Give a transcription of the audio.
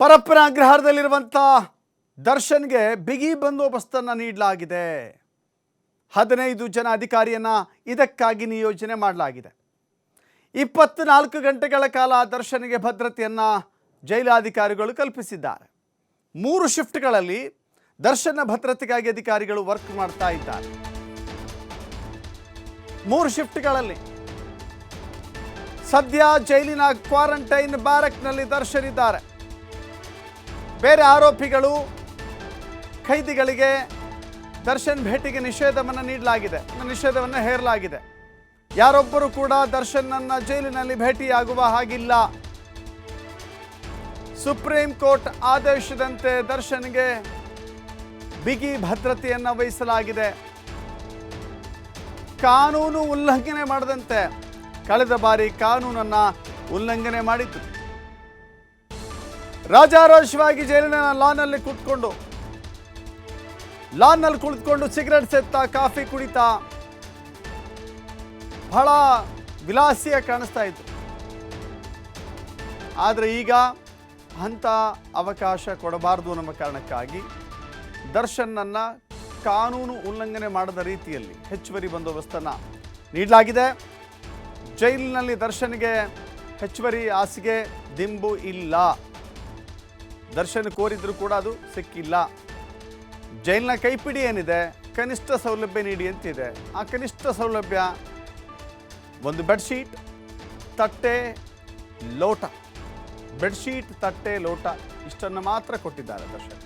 ಪರಪ್ಪನ ಅಗ್ರಹಾರದಲ್ಲಿರುವಂಥ ದರ್ಶನ್ಗೆ ಬಿಗಿ ಬಂದೋಬಸ್ತನ್ನು ನೀಡಲಾಗಿದೆ. ಹದಿನೈದು ಜನ ಅಧಿಕಾರಿಯನ್ನು ಇದಕ್ಕಾಗಿ ನಿಯೋಜನೆ ಮಾಡಲಾಗಿದೆ. ಇಪ್ಪತ್ನಾಲ್ಕು ಗಂಟೆಗಳ ಕಾಲ ದರ್ಶನ್ಗೆ ಭದ್ರತೆಯನ್ನು ಜೈಲಾಧಿಕಾರಿಗಳು ಕಲ್ಪಿಸಿದ್ದಾರೆ. ಮೂರು ಶಿಫ್ಟ್ಗಳಲ್ಲಿ ದರ್ಶನ ಭದ್ರತೆಗಾಗಿ ಅಧಿಕಾರಿಗಳು ವರ್ಕ್ ಮಾಡ್ತಾ ಇದ್ದಾರೆ. ಮೂರು ಶಿಫ್ಟ್ಗಳಲ್ಲಿ ಸದ್ಯ ಜೈಲಿನ ಕ್ವಾರಂಟೈನ್ ಬ್ಯಾರಕ್ನಲ್ಲಿ ದರ್ಶನ್ ಇದ್ದಾರೆ ಬೇರೆ ಆರೋಪಿಗಳು ಖೈದಿಗಳಿಗೆ ದರ್ಶನ್ ಭೇಟಿಗೆ ನಿಷೇಧವನ್ನು ನೀಡಲಾಗಿದೆ. ನಿಷೇಧವನ್ನು ಹೇರಲಾಗಿದೆ. ಯಾರೊಬ್ಬರು ಕೂಡ ದರ್ಶನ್ನನ್ನ ಜೈಲಿನಲ್ಲಿ ಭೇಟಿಯಾಗುವ ಹಾಗಿಲ್ಲ. ಸುಪ್ರೀಂ ಕೋರ್ಟ್ ಆದೇಶದಂತೆ ದರ್ಶನ್ಗೆ ಬಿಗಿ ಭದ್ರತೆಯನ್ನು ವಹಿಸಲಾಗಿದೆ. ಕಾನೂನು ಉಲ್ಲಂಘನೆ ಮಾಡದಂತೆ ಕಳೆದ ಬಾರಿ ಕಾನೂನನ್ನು ಉಲ್ಲಂಘನೆ ಮಾಡಿತ್ತು. ರಾಜಾರೋಷವಾಗಿ ಜೈಲಿನ ಲಾನಲ್ಲಿ ಕುತ್ಕೊಂಡು, ಲಾನ್ನಲ್ಲಿ ಕುಳಿತುಕೊಂಡು ಸಿಗರೆಟ್ ಸೆತ್ತ, ಕಾಫಿ ಕುಡಿತಾ, ಬಹಳ ವಿಲಾಸಿಯ ಕಾಣಿಸ್ತಾ ಇತ್ತು ಆದರೆ ಈಗ ಅಂಥ ಅವಕಾಶ ಕೊಡಬಾರದು ನಮ್ಮ ಕಾರಣಕ್ಕಾಗಿ ದರ್ಶನನ್ನು ಕಾನೂನು ಉಲ್ಲಂಘನೆ ಮಾಡದ ರೀತಿಯಲ್ಲಿ ಹೆಚ್ಚುವರಿ ಬಂದೋಬಸ್ತನ್ನು ನೀಡಲಾಗಿದೆ. ಜೈಲಿನಲ್ಲಿ ದರ್ಶನ್ಗೆ ಹೆಚ್ಚುವರಿ ಹಾಸಿಗೆ, ದಿಂಬು ಇಲ್ಲ. ದರ್ಶನ್ ಕೋರಿದ್ರು ಕೂಡ ಅದು ಸಿಕ್ಕಿಲ್ಲ. ಜೈಲಿನ ಕೈಪಿಡಿ ಏನಿದೆ? ಕನಿಷ್ಠ ಸೌಲಭ್ಯ ನೀಡಿ ಅಂತಿದೆ. ಆ ಕನಿಷ್ಠ ಸೌಲಭ್ಯ ಒಂದು ಬೆಡ್ಶೀಟ್, ತಟ್ಟೆ, ಲೋಟ. ಬೆಡ್ಶೀಟ್, ತಟ್ಟೆ, ಲೋಟ ಇಷ್ಟನ್ನು ಮಾತ್ರ ಕೊಟ್ಟಿದ್ದಾರೆ ದರ್ಶನ್.